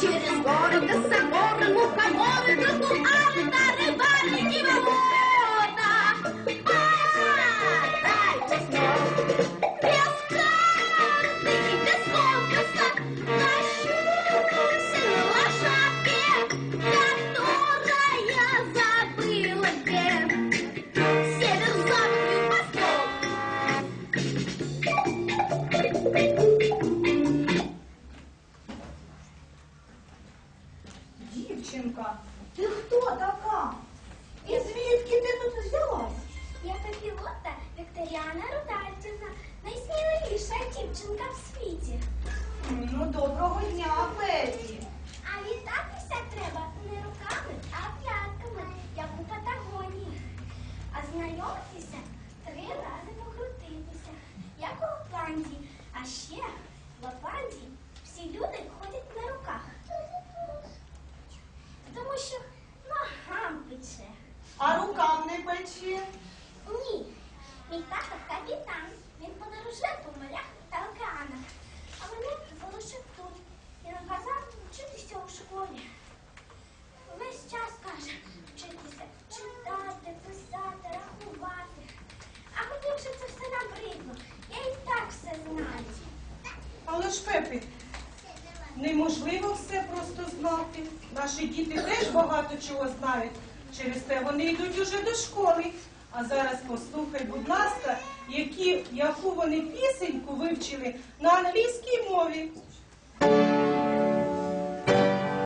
Через город Дівчинка, ти хто така? І звідки ти тут взялась? Я пілота Вікторіана Рудальчина, найсміливіша дівчинка в світі. Ну, доброго дня, Пепі. А вітатися треба не руками, а п'ятками, як у Патагонії. А знайомитися три рази покрутитися, як у Лапландії. А ще в Лапландії всі люди ходять на руках. Тому що ногам пече. А рукам не пече? Ні, мій тато капітан. Він подорожує по морях та океанах. А мене залишив тут і наказав вчитися у школі. Весь час каже вчитися, читати, писати, рахувати. А мені вже це все набридло. Я і так все знаю. Але ж Пепі, неможливо все просто знати. Наші діти теж багато чого знають. Через те вони йдуть уже до школи. А зараз послухай, будь ласка, які, яку вони пісеньку вивчили на англійській мові.